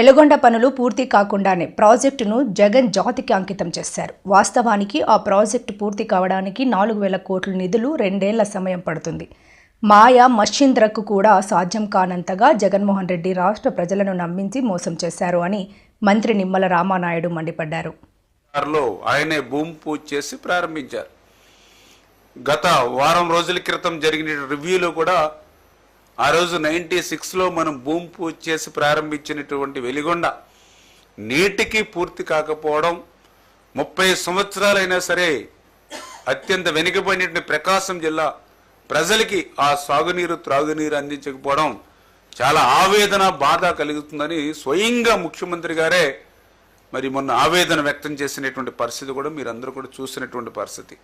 వెలుగొండ పనులు పూర్తి కాకుండానే ప్రాజెక్టును జగన్ జాతికి అంకితం చేశారు. వాస్తవానికి ఆ ప్రాజెక్టు పూర్తి కావడానికి నాలుగు వేల కోట్ల నిధులు రెండేళ్ళ సమయం పడుతుంది. మాయ మషీంద్రకు కూడా సాధ్యం కానంతగా జగన్మోహన్ రెడ్డి రాష్ట్ర ప్రజలను నమ్మించి మోసం చేశారు అని మంత్రి నిమ్మల రామానాయుడు మండిపడ్డారు. ఆయనే భూమి పూజ చేసి ప్రారంభించారు. గత వారం రోజుల క్రితం జరిగిన రివ్యూలో కూడా ఆ రోజు నైంటీ సిక్స్లో మనం భూమి పూజ చేసి ప్రారంభించినటువంటి వెలిగొండ నీటికి పూర్తి కాకపోవడం ముప్పై సంవత్సరాలైనా సరే అత్యంత వెనుకబడినటువంటి ప్రకాశం జిల్లా ప్రజలకి ఆ సాగునీరు త్రాగునీరు అందించకపోవడం చాలా ఆవేదన బాధ కలుగుతుందని స్వయంగా ముఖ్యమంత్రి గారే మరి మొన్న ఆవేదన వ్యక్తం చేసినటువంటి పరిస్థితి కూడా మీరందరూ కూడా చూసినటువంటి పరిస్థితి.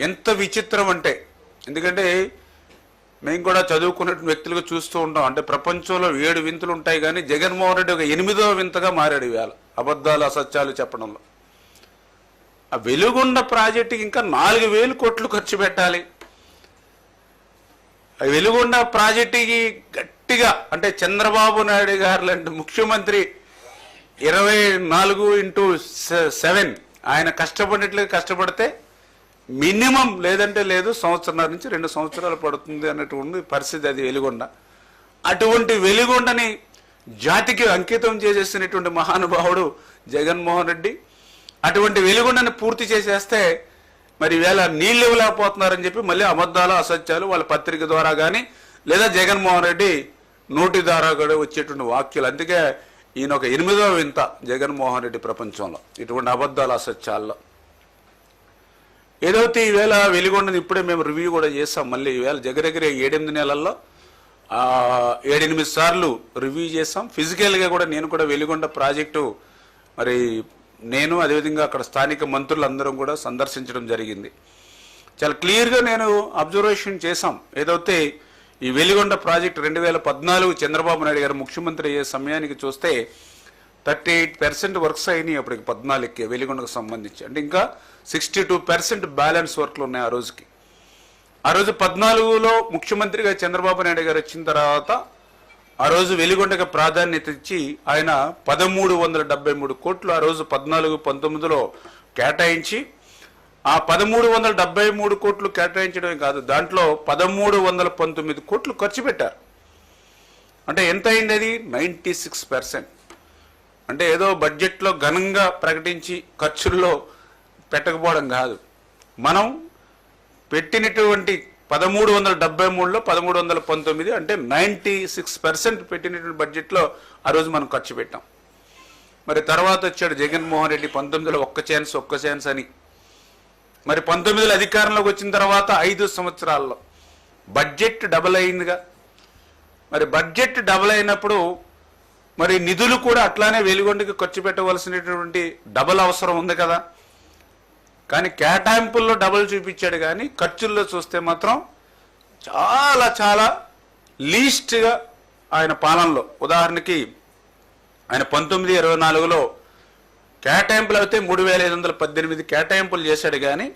ఎంత విచిత్రం అంటే ఎందుకంటే మేము కూడా చదువుకున్న వ్యక్తులుగా చూస్తూ ఉంటాం. అంటే ప్రపంచంలో ఏడు వింతలు ఉంటాయి కానీ జగన్మోహన్ రెడ్డి ఒక ఎనిమిదో వింతగా మారాడు ఇవాళ. అబద్ధాలు అసత్యాలు చెప్పడంలో. ఆ వెలుగొండ ప్రాజెక్టుకి ఇంకా నాలుగు వేలు కోట్లు ఖర్చు పెట్టాలి. ఆ వెలుగొండ ప్రాజెక్టుకి గట్టిగా అంటే చంద్రబాబు నాయుడు గారు లాంటి ముఖ్యమంత్రి ఇరవై నాలుగు ఇంటూ సెవెన్. ఆయన కష్టపడినట్లుగా కష్టపడితే మినిమం లేదంటే లేదు సంవత్సరాల నుంచి రెండు సంవత్సరాలు పడుతుంది అన్నటువంటి పరిస్థితి అది వెలుగొండ. అటువంటి వెలుగొండని జాతికి అంకితం చేసేసినటువంటి మహానుభావుడు జగన్మోహన్ రెడ్డి అటువంటి వెలుగొండని పూర్తి చేసేస్తే మరి వేళ నీళ్ళు ఇవ్వలేకపోతున్నారని చెప్పి మళ్ళీ అబద్ధాలు అసత్యాలు వాళ్ళ పత్రిక ద్వారా కానీ లేదా జగన్మోహన్ రెడ్డి నోటి ద్వారా కూడా వచ్చేటువంటి వాక్యాలు. అందుకే ఈయన ఒక ఎనిమిదవ వింత జగన్మోహన్ రెడ్డి ప్రపంచంలో. ఇటువంటి అబద్ధాలు అసత్యాల్లో. ఏదైతే ఈవేళ వెలిగొండని ఇప్పుడే మేము రివ్యూ కూడా చేస్తాం మళ్ళీ ఈవేళ దగ్గర ఏడెనిమిది నెలల్లో ఏడెనిమిది సార్లు రివ్యూ చేస్తాం ఫిజికల్గా కూడా నేను కూడా వెలిగొండ ప్రాజెక్టు మరి నేను అదేవిధంగా అక్కడ స్థానిక మంత్రులందరం కూడా సందర్శించడం జరిగింది. చాలా క్లియర్గా నేను అబ్జర్వేషన్ చేశాం. ఏదైతే ఈ వెలిగొండ ప్రాజెక్ట్ రెండు వేల పద్నాలుగు చంద్రబాబు నాయుడు గారు ముఖ్యమంత్రి అయ్యే సమయానికి చూస్తే థర్టీ ఎయిట్ పర్సెంట్ వర్క్స్ అయినాయి అప్పటికి పద్నాలుగుకి వెలిగొండకు సంబంధించి. అంటే ఇంకా సిక్స్టీ టూ పర్సెంట్ బ్యాలెన్స్ వర్క్లు ఉన్నాయి ఆ రోజుకి. ఆ రోజు పద్నాలుగులో ముఖ్యమంత్రిగా చంద్రబాబు నాయుడు గారు వచ్చిన తర్వాత ఆ రోజు వెలిగొండకు ప్రాధాన్యత ఇచ్చి ఆయన పదమూడు వందల డెబ్బై మూడు కోట్లు ఆ రోజు పద్నాలుగు పంతొమ్మిదిలో కేటాయించి ఆ పదమూడు వందల డెబ్బై మూడు కోట్లు కేటాయించడమే కాదు దాంట్లో పదమూడు వందల పంతొమ్మిది కోట్లు ఖర్చు పెట్టారు. అంటే ఎంత అయింది అది? Ninety six percent. అంటే ఏదో బడ్జెట్లో ఘనంగా ప్రకటించి ఖర్చుల్లో పెట్టకపోవడం కాదు. మనం పెట్టినటువంటి పదమూడు వందల డెబ్బై మూడులో పదమూడు వందల పంతొమ్మిది అంటే నైంటీ సిక్స్ పర్సెంట్ పెట్టినటువంటి బడ్జెట్లో ఆ రోజు మనం ఖర్చు పెట్టాం. మరి తర్వాత వచ్చాడు జగన్మోహన్ రెడ్డి పంతొమ్మిదిలో ఒక్క ఛాన్స్ ఒక్క ఛాన్స్ అని. మరి పంతొమ్మిదిలో అధికారంలోకి వచ్చిన తర్వాత ఐదు సంవత్సరాల్లో బడ్జెట్ డబుల్ అయిందిగా. మరి బడ్జెట్ డబుల్ అయినప్పుడు మరి నిధులు కూడా అట్లానే వెలుగొండకి ఖర్చు పెట్టవలసినటువంటి డబుల్ అవసరం ఉంది కదా. కానీ కేటాయింపుల్లో డబుల్ చూపించాడు కానీ ఖర్చుల్లో చూస్తే మాత్రం చాలా చాలా లీస్ట్గా ఆయన పాలనలో. ఉదాహరణకి ఆయన పంతొమ్మిది ఇరవై నాలుగులో కేటాయింపులు అయితే మూడు వేల ఐదు వందల పద్దెనిమిది కేటాయింపులు చేశాడు కానీ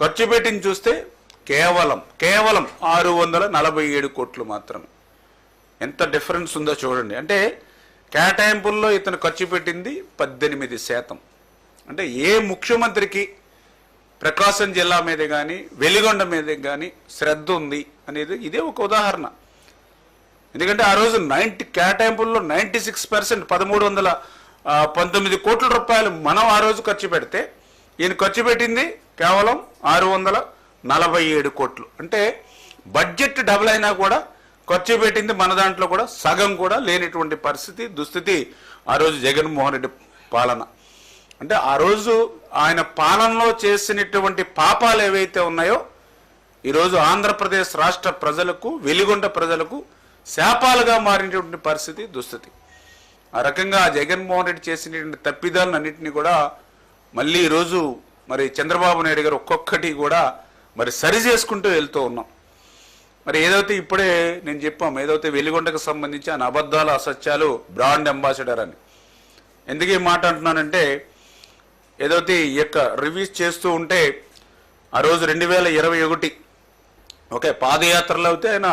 ఖర్చు పెట్టింది చూస్తే కేవలం కేవలం ఆరు వందల నలభై ఏడు కోట్లు మాత్రమే. ఎంత డిఫరెన్స్ ఉందో చూడండి. అంటే కేటాయింపుల్లో ఇతను ఖర్చు పెట్టింది పద్దెనిమిది శాతం. అంటే ఏ ముఖ్యమంత్రికి ప్రకాశం జిల్లా మీద కానీ వెలిగొండ మీద కానీ శ్రద్ధ ఉంది అనేది ఇదే ఒక ఉదాహరణ. ఎందుకంటే ఆ రోజు నైంటీ కేటాయింపుల్లో నైంటీ సిక్స్ పర్సెంట్ పదమూడు వందల పంతొమ్మిది కోట్ల రూపాయలు మనం ఆ రోజు ఖర్చు పెడితే ఈయన ఖర్చు పెట్టింది కేవలం ఆరు వందల నలభై ఏడు కోట్లు. అంటే బడ్జెట్ డబుల్ అయినా కూడా ఖర్చు పెట్టింది మన దాంట్లో కూడా సగం కూడా లేనటువంటి పరిస్థితి దుస్థితి ఆ రోజు జగన్మోహన్ రెడ్డి పాలన. అంటే ఆ రోజు ఆయన పాలనలో చేసినటువంటి పాపాలు ఏవైతే ఉన్నాయో ఈరోజు ఆంధ్రప్రదేశ్ రాష్ట్ర ప్రజలకు వెలిగొండ ప్రజలకు శాపాలుగా మారినటువంటి పరిస్థితి దుస్థితి. ఆ రకంగా జగన్మోహన్ రెడ్డి చేసినటువంటి తప్పిదాలన్నింటినీ కూడా మళ్ళీ ఈరోజు మరి చంద్రబాబు నాయుడు గారు ఒక్కొక్కటి కూడా మరి సరి చేసుకుంటూ వెళ్తూ ఉన్నాం. మరి ఏదైతే ఇప్పుడే నేను చెప్పాం ఏదైతే వెలిగొండకు సంబంధించి ఆయన అబద్ధాలు అసత్యాలు బ్రాండ్ అంబాసిడర్ అని. ఎందుకు ఈ మాట అంటున్నానంటే ఏదైతే ఈ యొక్క రివ్యూస్ చేస్తూ ఉంటే ఆ రోజు రెండు వేల ఇరవై ఒకటి ఓకే పాదయాత్రలో అయితే ఆయన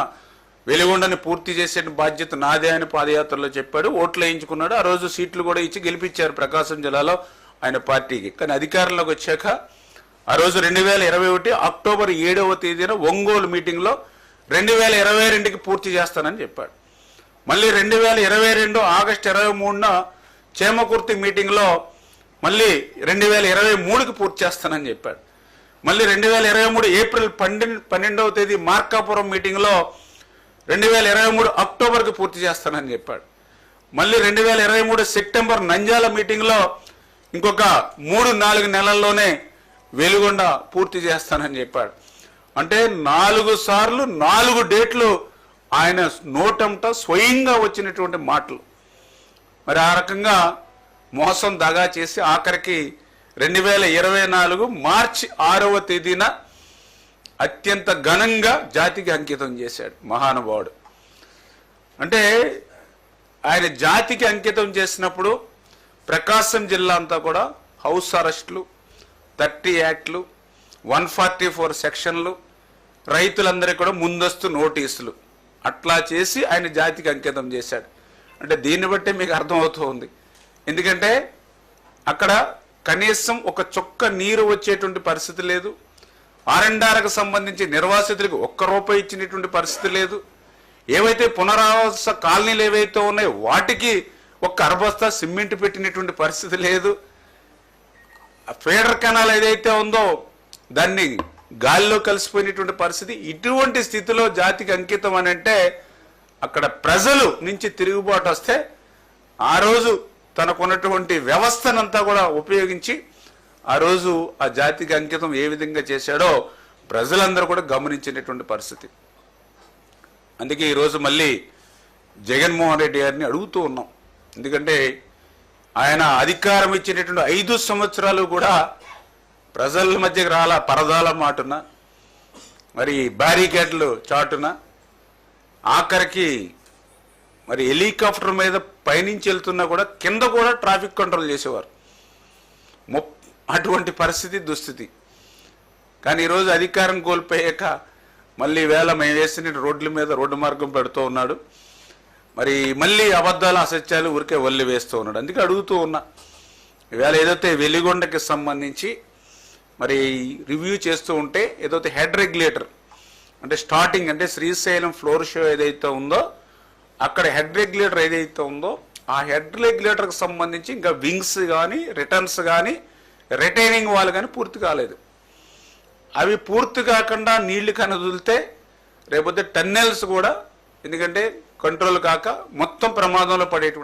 వెలుగొండని పూర్తి చేసే బాధ్యత నాదే అని పాదయాత్రలో చెప్పాడు. ఓట్లు వేయించుకున్నాడు. ఆ రోజు సీట్లు కూడా ఇచ్చి గెలిపించారు ప్రకాశం జిల్లాలో ఆయన పార్టీకి. కానీ అధికారంలోకి వచ్చాక ఆ రోజు రెండు వేల ఇరవై ఒకటి అక్టోబర్ ఏడవ తేదీన ఒంగోలు మీటింగ్లో రెండు వేల ఇరవై రెండుకి పూర్తి చేస్తానని చెప్పాడు. మళ్ళీ రెండు వేల ఇరవై రెండు ఆగస్టు ఇరవై మూడున చేమకుర్తి మీటింగ్లో మళ్ళీ రెండు వేల ఇరవై మూడుకి పూర్తి చేస్తానని చెప్పాడు. మళ్ళీ రెండు వేల ఇరవై మూడు ఏప్రిల్ పన్నెండు పన్నెండవ తేదీ మార్కాపురం మీటింగ్లో రెండు వేల ఇరవై మూడు అక్టోబర్కి పూర్తి చేస్తానని చెప్పాడు. మళ్ళీ రెండు వేల ఇరవై మూడు సెప్టెంబర్ నంజాల మీటింగ్లో ఇంకొక మూడు నాలుగు నెలల్లోనే వెలుగొండ పూర్తి చేస్తానని చెప్పాడు. అంటే నాలుగు సార్లు నాలుగు డేట్లు ఆయన నోటంట స్వయంగా వచ్చినటువంటి మాటలు. మరి ఆ రకంగా మోసం దగా చేసి ఆఖరికి రెండు వేల ఇరవై నాలుగు మార్చి ఆరవ తేదీన అత్యంత ఘనంగా జాతికి అంకితం చేశాడు మహానుభావుడు. అంటే ఆయన జాతికి అంకితం చేసినప్పుడు ప్రకాశం జిల్లా అంతా కూడా హౌస్ అరెస్టులు థర్టీ యాక్ట్లు వన్ ఫార్టీ ఫోర్ సెక్షన్లు రైతులందరికీ కూడా ముందస్తు నోటీసులు. అట్లా చేసి ఆయన జాతికి అంకితం చేశాడు. అంటే దీన్ని బట్టి మీకు అర్థమవుతూ ఉంది. ఎందుకంటే అక్కడ కనీసం ఒక చుక్క నీరు వచ్చేటువంటి పరిస్థితి లేదు. ఆర్ఎండార్కు సంబంధించి నిర్వాసితులకు ఒక్క రూపాయి ఇచ్చినటువంటి పరిస్థితి లేదు. ఏవైతే పునరావాస కాలనీలు ఏవైతే ఉన్నాయో వాటికి ఒక్క అరబస్తా సిమెంట్ పెట్టినటువంటి పరిస్థితి లేదు. ఫీడర్ కెనాల్ ఏదైతే ఉందో దాన్ని గాలిలో కలిసిపోయినటువంటి పరిస్థితి ఇటువంటి స్థితిలో జాతికి అంకితం అని అంటే అక్కడ ప్రజలు నుంచి తిరుగుబాటు వస్తే ఆ రోజు తనకున్నటువంటి వ్యవస్థనంతా కూడా ఉపయోగించి ఆ రోజు ఆ జాతికి అంకితం ఏ విధంగా చేశాడో ప్రజలందరూ కూడా గమనించినటువంటి పరిస్థితి. అందుకే ఈరోజు మళ్ళీ జగన్మోహన్ రెడ్డి గారిని అడుగుతూ ఉన్నాం. ఎందుకంటే ఆయన అధికారం ఇచ్చినటువంటి ఐదు సంవత్సరాలు కూడా ప్రజల మధ్యకి రాలా పరదాల మాటున మరి బ్యారికేడ్లు చాటున ఆఖరికి మరి హెలికాప్టర్ మీద పైనుంచి వెళ్తున్నా కూడా కింద కూడా ట్రాఫిక్ కంట్రోల్ చేసేవారు. మొప్ అటువంటి పరిస్థితి దుస్థితి. కానీ ఈరోజు అధికారం కోల్పోయాక మళ్ళీ వేళ మేము వేసిన రోడ్ల మీద రోడ్డు మార్గం పెడుతూ ఉన్నాడు. మరి మళ్ళీ అబద్ధాలు అసత్యాలు ఊరికే వల్లి వేస్తూ ఉన్నాడు. అందుకే అడుగుతూ ఉన్నా. ఈవేళ ఏదైతే వెలిగొండకి సంబంధించి మరి రివ్యూ చేస్తూ ఉంటే ఏదైతే హెడ్ రెగ్యులేటర్ అంటే స్టార్టింగ్ అంటే శ్రీశైలం ఫ్లోర్ షో ఏదైతే ఉందో అక్కడ హెడ్ రెగ్యులేటర్ ఏదైతే ఉందో ఆ హెడ్ రెగ్యులేటర్కి సంబంధించి ఇంకా వింగ్స్ కానీ రిటర్న్స్ కానీ రిటైనింగ్ వాళ్ళు కానీ పూర్తి కాలేదు. అవి పూర్తి కాకుండా నీళ్ళు కనదులితే రేపొద్దు టన్నెల్స్ కూడా ఎందుకంటే కంట్రోల్ కాక మొత్తం ప్రమాదంలో పడేటువంటి